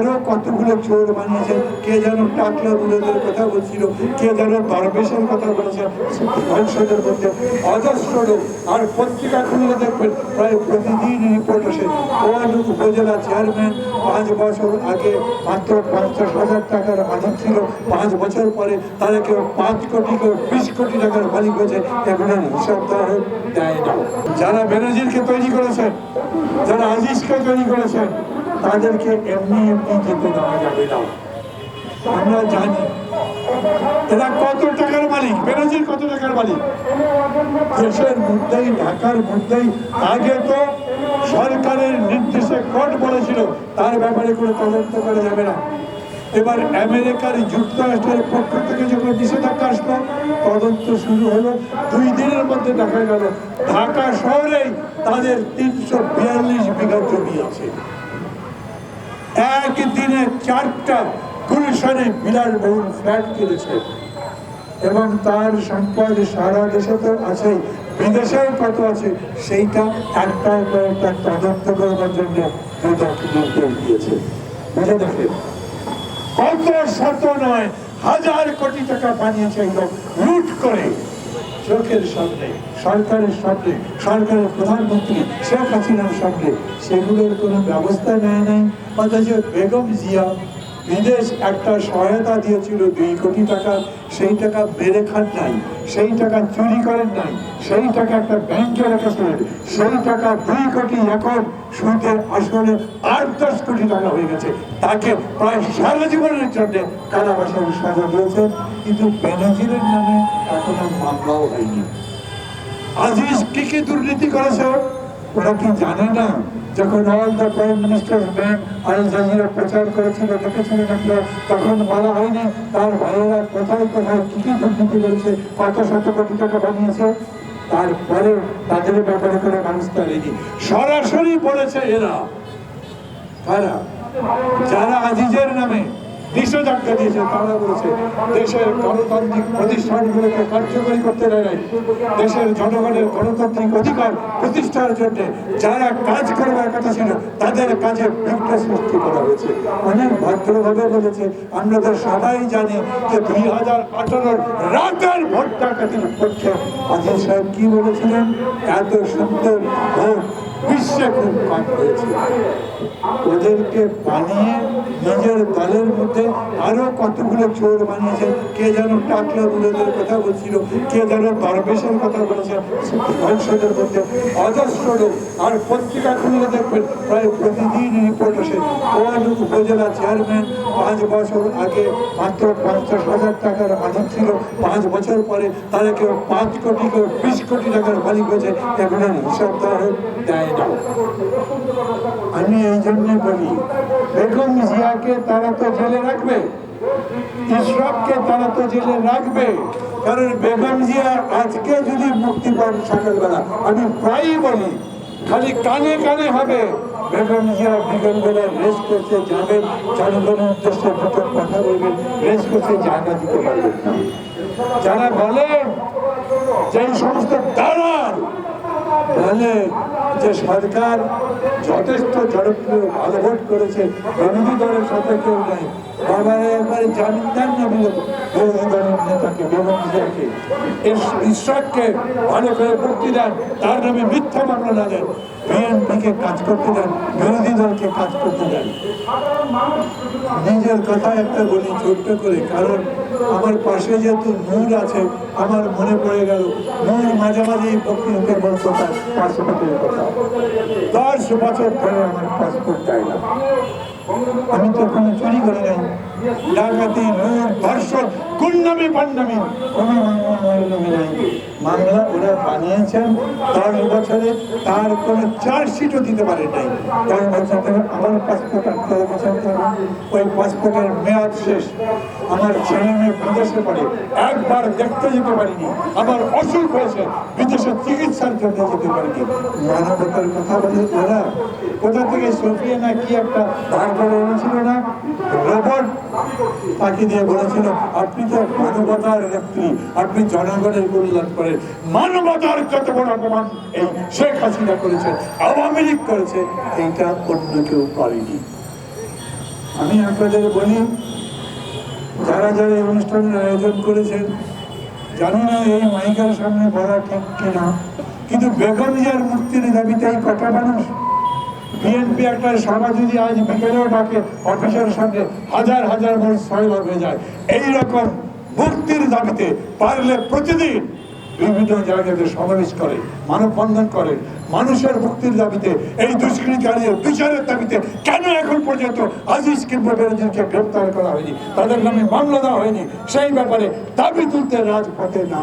আরও কতগুলো চোর বানিয়েছে, কে যেন টাকলা বুড়োদের কথা বলছিল, কে যেন দরবেশের কথা বলেছে ভবিষ্যতের মধ্যে অজস্র লোক আর পত্রিকা খুললে দেখবেন, প্রায় প্রতিদিন রিপোর্ট আসে। কোন উপজেলা চেয়ারম্যান পাঁচ বছর আগে মাত্র পঞ্চাশ হাজার টাকার মালিক ছিল। পাঁচ বছর পরে তারা কেউ পাঁচ কোটি কেউ বিশ কোটি টাকার মালিক হয়েছে। এগুলোর হিসাব হোক দেয় না। যারা বেনজিরকে তৈরি করেছেন, যারা আজিজকে তৈরি করেছেন তাদেরকে এমনি এমনি যেতে দেওয়া যাবে না। আমরা জানি। এরা কত টাকার মালিক? বেনজির কত টাকার মালিক? দেশের মধ্যেই, ঢাকার মধ্যেই। আগে তো সরকারের নির্দেশে কোর্ট বলেছিল, তার ব্যাপারে কোনো তদন্ত করা যাবে না। এবার আমেরিকার যুক্তরাষ্ট্রের পক্ষ থেকে যখন নিষেধাজ্ঞা আসলো, তদন্ত শুরু হলো। দুই দিনের মধ্যে দেখা গেল, ঢাকা শহরেই তাদের তিনশো বিয়াল্লিশ বিঘা জমি আছে। একদিনে চারটা গুলশানে বিলাসবহুল ফ্ল্যাট কিনেছে। এবং তার সম্পদ সারা দেশে তো আছে, বিদেশেও কত আছে, সেইটা একটা কয়েকটা তদন্ত করবার জন্য দিয়েছে বুঝে দেখেন কত শত নয়, হাজার কোটি টাকা বানিয়েছে লুট করে। চোখের সামনে, সরকারের সামনে, সরকারের প্রধানমন্ত্রী শেখ হাসিনার সামনে সেগুলোর কোনো ব্যবস্থা নেয় নাই? অথচ বেগম জিয়া বিদেশ একটা সহায়তা দিয়েছিল, দুই কোটি টাকা, সেই টাকা বেড়ে খান নাই, সেই টাকা চুরি করেন নাই, সেই টাকা একটা ব্যাংকে রেখেছিলেন সেই টাকা দুই কোটি এখন সুদে আসলে আট, দশ কোটি টাকা হয়ে গেছে। তাকে প্রায় সারা জীবনের জন্য কারাবাসের সাজা দিয়েছে কিন্তু বেনজিরের নামে এখনও মামলাও হয়নি। আজিজ কি কি দুর্নীতি করেছে? ওরা কি জানে না? যখন all the prime minister man Al Jazeera প্রচার করেছিল দেখেছিলেন আপনারা তখন বলা হয়নি, তার ভাইয়েরা কোথায় কোথায়, কি কি দুর্নীতি করেছে? কত শত কোটি টাকা বানিয়েছে? তারপরে তাদের ব্যাপারে করে মানুষ তালেনি সরাসরি বলেছে এরা কারা যারা আজিজের নামে নিষেধাজ্ঞা দিয়েছে, তারা বলেছে দেশের গণতান্ত্রিক প্রতিষ্ঠানগুলোকে কার্যকরী করতে দেয় নাই। দেশের জনগণের গণতান্ত্রিক অধিকার প্রতিষ্ঠার জন্য যারা কাজ করবার কথা ছিল, তাদের কাজে বিঘ্ন সৃষ্টি করা হয়েছে। অনেক ভদ্রভাবে বলেছে, আমরা তো সবাই জানি যে দুই হাজার আঠারোর রাতের ভোট ডাকাতির পক্ষে আজিজ সাহেব কি বলেছিলেন? এত সুন্দর ভোট বিশ্বে খুব কম হয়েছে। ওদেরকে বানিয়ে নিজের দলের মধ্যে আরও কতগুলো চোর বানিয়েছে, কে যেন টাকলা কথা বলছিল, কে যেন দরবেশের কথা বলেছে ভবিষ্যতের মধ্যে অজস্র লোক আর পত্রিকা খুললে দেখবেন, প্রায় প্রতিদিন রিপোর্ট আসে। কোন উপজেলা চেয়ারম্যান পাঁচ বছর আগে মাত্র পঞ্চাশ হাজার টাকার মালিক ছিল। পাঁচ বছর পরে তারা কেউ পাঁচ কোটি কেউ বিশ কোটি টাকার মালিক হয়েছে। এগুলোর হিসাব দেওয়া দেয় আমি এই জন্য বলি, বেগম জিয়াকে তারা তো জেলে রাখবে, ইশরাককে তারা তো জেলে রাখবে, কারণ বেগম জিয়া আজকে যদি মুক্তি পান সকালবেলা, আমি প্রায়ই বলি, খালি কানে কানে হবে, বেগম জিয়া বিকেলবেলা রেস করতে যাবেন, জনগণের উদ্দেশ্যে দুটো কথা বলবেন, রেস করতে জায়গা দিতে পারবেন যারা বলেন যে সমস্ত দালাল বলে যে সরকার যথেষ্ট জনপ্রিয়, ভালো ভোট করেছে বিরোধী দলের সাথে কেউ নাই। একবারে জামিন দেন না বিরোধী দলের নেতাকে বেগম এর ঈশ্বরকে ভালো করে মুক্তি দেন তার নামে মিথ্যা মামলা না দেন বিএনপিকে কাজ করতে দেন, বিরোধী দলকে কাজ করতে দেন। নিজের কথা একটা বলি, ছোট্ট করে, কারণ আমার পাশে যেহেতু নূর আছে, আমার মনে পড়ে গেল নূর মাঝে মাঝে বক্তৃতা বলতো তার পাসপোর্টের কথা। দশ বছর ধরে আমার পাসপোর্ট চাই না। আমি তো কোনো চুরি করি নাই ডাকাতি ধর্ষণ, গুন্ডামি পান্ডামি কোনো নাই। মামলা ওরা বানিয়েছেন। দশ বছরে তার কোনো চার্জশিটও দিতে পারে নাই। দশ বছর ধরে আমার পাসপোর্ট আঠারো বছর ধরে ওই পাসপোর্টের মেয়াদ শেষ। আমার ছেলে মেয়ে বিদেশে পড়ে। একবার দেখতে যেতে পারিনি। আমার অসুখ হয়েছে। বিদেশে চিকিৎসার জন্য যেতে পারিনি। মানবতার কথা বলে ওরা কোথা থেকে সোফিয়া না কি একটা ধার করে এনেছিল না? রোবট তাকে দিয়ে বলেছিল, আপনি তো মানবতার নেত্রী, আপনি জনগণের কল্যাণ করেন মানবতার যত বড় অপমান এই শেখ হাসিনা করেছে, আওয়ামী লীগ করেছে, এইটা অন্য কেউ করেনি। আমি আপনাদের বলি, যারা যারা এই অনুষ্ঠানের আয়োজন করেছেন, জানি না এই মাইকের সামনে বলা ঠিক কিনা? কিন্তু বেগম জিয়ার মুক্তির দাবিতে এই কটা মানুষ বিএনপি একটা সভা যদি আজ বিকেলেও ডাকে, অফিসের সামনে হাজার হাজার মানুষ ছয় হয়ে যায়। এই রকম মুক্তির দাবিতে পারলে প্রতিদিন বিভিন্ন জায়গাতে সমাবেশ করে, মানববন্ধন করে। মানুষের মুক্তির দাবিতে, এই দুষ্কৃতিকারীর বিচারের দাবিতে কেন এখন পর্যন্ত আজিজ কিংবা বেরোজনকে গ্রেপ্তার করা হয়নি? তাদের নামে মামলা দেওয়া হয়নি। সেই ব্যাপারে দাবি তুলতে রাজপথে নাম